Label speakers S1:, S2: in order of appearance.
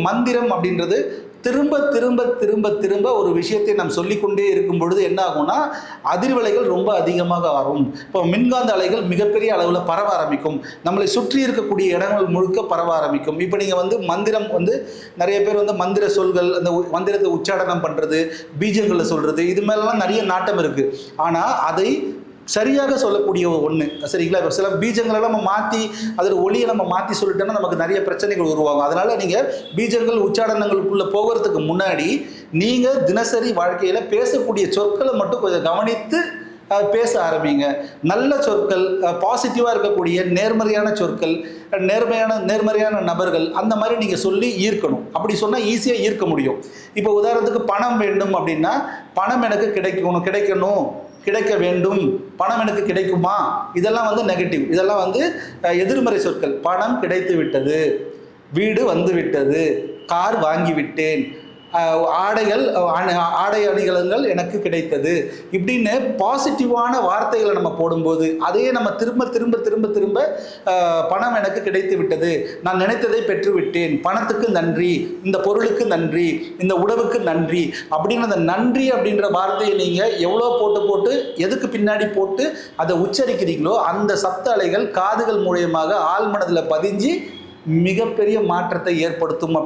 S1: மந்திரம் அப்படின்றது திரும்ப திரும்ப திரும்ப திரும்ப ஒரு விஷயத்தை நாம் சொல்லிக்கொண்டே இருக்கும் பொழுது என்ன ஆகும்னா அதிர்வலைகள் ரொம்ப அதிகமாக வரும். இப்போ மின்காந்த அலைகள் மிகப்பெரிய அளவில் பரவ ஆரம்பிக்கும். நம்மளை சுற்றி இருக்கக்கூடிய இடங்கள் முழுக்க பரவ ஆரம்பிக்கும். இப்போ நீங்கள் வந்து மந்திரம் வந்து நிறைய பேர் வந்து மந்திர சொல்கள் அந்த உ- மந்திரத்தை உச்சாடனம் பண்ணுறது பீஜங்களை சொல்கிறது இது மேலெல்லாம் நிறைய நாட்டம் இருக்குது ஆனால் அதை சரியாக சொல்லக்கூடிய ஒன்று சரிங்களா? இப்போ சில பீஜங்களை நம்ம மாற்றி அதில் ஒளியை நம்ம மாற்றி சொல்லிட்டோம்னா நமக்கு நிறைய பிரச்சனைகள் உருவாகும். அதனால் நீங்கள் பீஜங்கள் உச்சாடனங்களுக்குள்ளே போகிறதுக்கு முன்னாடி நீங்கள் தினசரி வாழ்க்கையில் பேசக்கூடிய சொற்களை மட்டும் கொஞ்சம் கவனித்து பேச ஆரம்பிங்க. நல்ல சொற்கள் பாசிட்டிவாக இருக்கக்கூடிய நேர்மறையான சொற்கள் நேர்மையான நேர்மறையான நபர்கள் அந்த மாதிரி நீங்கள் சொல்லி ஈர்க்கணும். அப்படி சொன்னால் ஈஸியாக ஈர்க்க முடியும். இப்போ உதாரணத்துக்கு பணம் வேண்டும் அப்படின்னா பணம் எனக்கு கிடைக்கணும் கிடைக்கணும். கிடைக்க வேண்டும்? பணம் எனக்கு கிடைக்குமா? இதெல்லாம் வந்து நெகட்டிவ் இதெல்லாம் வந்து எதிர்மறை சொற்கள். பணம் கிடைத்து விட்டது வீடு வந்து விட்டது கார் வாங்கி விட்டேன் ஆடைகள் ஆடை அணிகலன்கள் எனக்கு கிடைத்தது. இப்படின்னு பாசிட்டிவான வார்த்தைகளை நம்ம போடும்போது அதையே நம்ம திரும்ப திரும்ப திரும்ப திரும்ப பணம் எனக்கு கிடைத்து விட்டது. நான் நினைத்ததை பெற்றுவிட்டேன் பணத்துக்கு நன்றி இந்த பொருளுக்கு நன்றி இந்த உணவுக்கு நன்றி அப்படின்னு அந்த நன்றி அப்படின்ற வார்த்தையை நீங்கள் எவ்வளோ போட்டு போட்டு எதுக்கு பின்னாடி போட்டு அதை உச்சரிக்கிறீங்களோ அந்த சப்த அலைகள் காதுகள் மூலியமாக ஆழ்மனதில் பதிஞ்சு மிகப்பெரிய மாற்றத்தை ஏற்படுத்தும் அப்படி